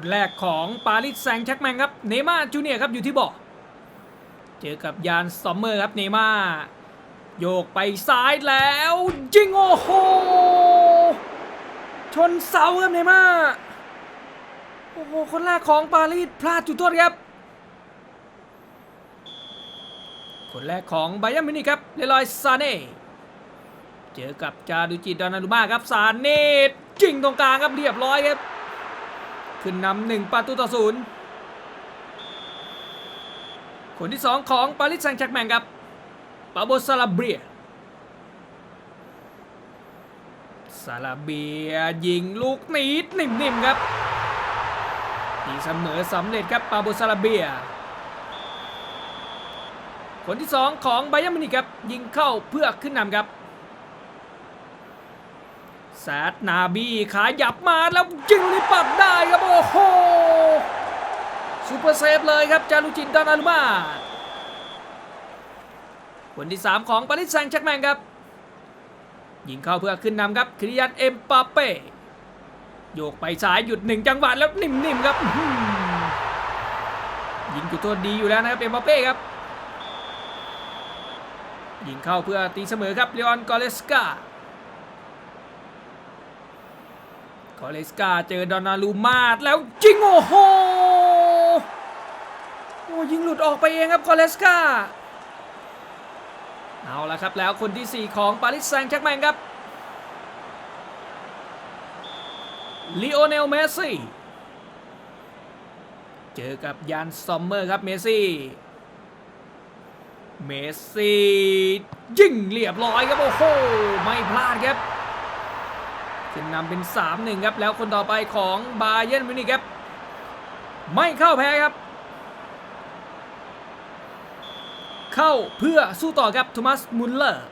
คนแรกของปารีสแซงต์แชร์กแมงครับ เนย์มาจูเนียครับอยู่ที่บาะเจอกับยานซอมเมอร์ครับเนย์มาโยกไปซ้ายแล้วยิงโอ้โห ชนเสาครับเนย์มาโอ้โห คนแรกของปารีสพลาดจุดโทษครับ คนแรกของไบยันมินิครับเลลอยซาเน่เจอกับจาดูจิตดอนารุมาครับซาเน่จิงตรงกลางครับเรียบร้อยครับ ขึ้นนำหนึ่งประตูต่อศูนย์คนที่สองของปารีสแซงต์แชร์กแมงครับปาโบซาลาเบียซาลาเบียยิงลูกนี้นิ่มๆครับตีเสมอสำเร็จครับปาโบซาลาเบียคนที่สองของไบยันมินิครับยิงเข้าเพื่อขึ้นนำครับ แซดนาบี้ขายับมาแล้วยิงลูกนี้ปัดได้ครับโอ้โหซูเปอร์เซฟเลยครับจารุจินดอนอารุมาคนที่ 3 ของปารีสแซงต์แชร์กแมงครับยิงเข้าเพื่อขึ้นนำครับคริยันเอ็มปาเป้โยกไปซ้ายหยุดหนึ่งจังหวะแล้วนิ่มๆครับอื้อยิงจุดโทษดีอยู่แล้วนะครับเอ็มปาเป้ครับยิงเข้าเพื่อตีเสมอครับเลออนกอเลสกา กอเลสกาเจอดอนารูมาดแล้วยิงโอ้โหโอ้ยิงหลุดออกไปเองครับกอเลสกาเอาละครับแล้วคนที่ 4 ของปารีสแซงต์แชร์กแมงครับลีโอเนลเมสซี่เจอกับยานซอมเมอร์ครับเมสซี่เมสซี่ยิงเรียบร้อยครับโอ้โหไม่พลาดครับ ขึ้นนำเป็น 3-1 ครับ แล้วคนต่อไปของบาเยนมินิครับ ไม่เข้าแพ้ครับ เข้าเพื่อสู้ต่อครับโทมัสมุลเลอร์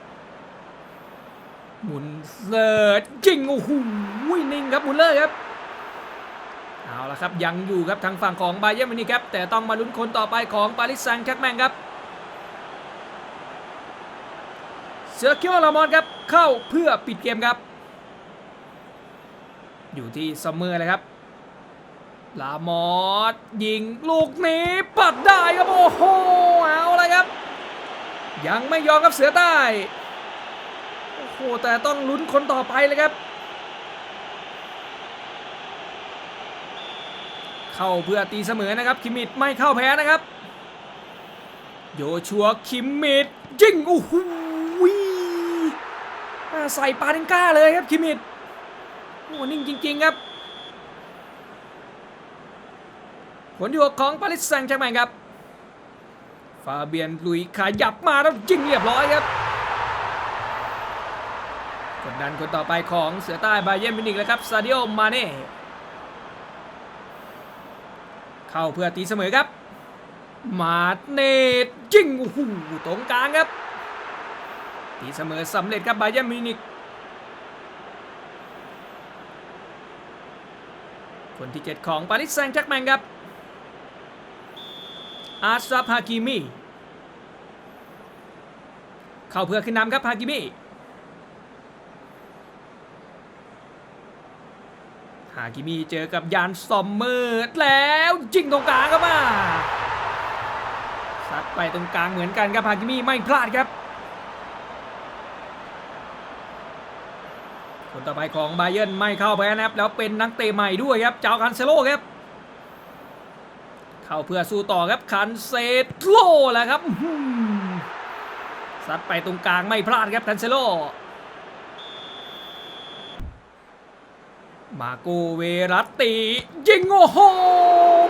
มุนเลอร์ยิงโอ้โหนิ่งครับมุลเลอร์ครับเอาละครับยังอยู่ครับทางฝั่งของบาเยนมินิครับแต่ต้องมาลุ้นคนต่อไปของปาริสแซงต์แชร์กแมงครับเสือคิวลามอนครับเข้าเพื่อปิดเกมครับ อยู่ที่ซัมเมอร์เลยครับ ลามอสยิงลูกนี้ปัดได้ครับโอ้โหเอาลยครับ ยังไม่ยอมครับเสือใต้โอ้โหแต่ต้องลุ้นคนต่อไปเลยครับ เข้าเพื่อตีเสมอนะครับคิมมิดไม่เข้าแพ้นะครับ โยชัวคิมมิดยิงโอ้โหใส่ปาเดนก้าเลยครับคิมมิด โอ้นิ่งจริง ๆ ครับผลที่หกของปาริสแซงต์แชร์แมงครับ ฟาเบียนลุยขยับมาแล้วยิงเรียบร้อยครับ กดดันคนต่อไปของเสือใต้บาเย r n มินิกแล้วครับซาดิโอมาเน่เข้าเพื่อตีเสมอครับ มาเนตยิงโอ้โหตรงกลางครับ ตีเสมอสำเร็จครับบาเย r n มินิก คนที่ 7 ของปาริสแซงต์แชร์กแมงครับ อาซาฮากิมีเข้าเพื่อขึ้นนำครับฮากิมีฮากิมีเจอกับยานซอมเมอร์แล้วจิงตรงกลางครับมาซัดไปตรงกลางเหมือนกันครับฮากิมีไม่พลาดครับ คน ต่อไปของไบเยนไม่เข้าแพ้นะครับแล้วเป็นนักเตะใหม่ด้วยครับเจ้าคันเซโลครับ เข้าเพื่อสู้ต่อครับคันเซโลแหละครับซัดไปตรงกลางไม่พลาดครับคันเซโลมาโกเวรัตติยิงโอ้โห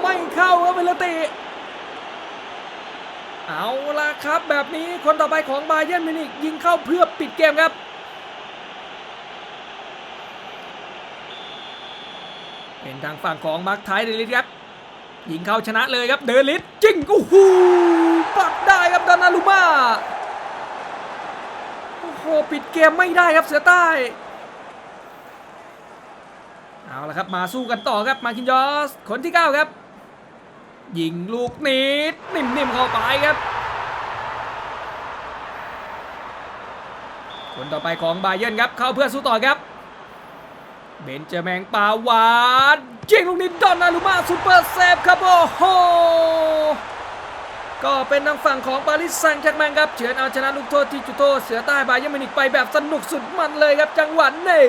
ไม่เข้าครับเวรัตติ เอาละครับแบบนี้คนต่อไปของบาเยนมินิกยิงเข้าเพื่อปิดเกมครับ เป็นทางฝั่งของมาร์คไทยเดลิสครับยิงเข้าชนะเลยครับเดลิสจิงโอ้โหปัดได้ครับดานาลูมาโอ้โหปิดเกมไม่ได้ครับเสือใต้เอาละครับมาสู้กันต่อครับมาคินยอสคนที่ 9 ครับ ยิงลูกนิดนิ่มๆเข้าไปครับคนต่อไปของบาเยิร์นครับเข้าเพื่อสู้ต่อครับ เบนเจาแมงปาวานยิงลูกนี้ดอนนารุมาซูเปอร์เซฟครับโอ้โหก็เป็นทางฝั่งของปารีสแซงต์แจ็กแมงครับเฉือนเอาชนะลูกโทษที่จุดโทษเสือใต้บาเยร์มิวนิกไปแบบสนุกสุดมันเลยครับจังหวะนี้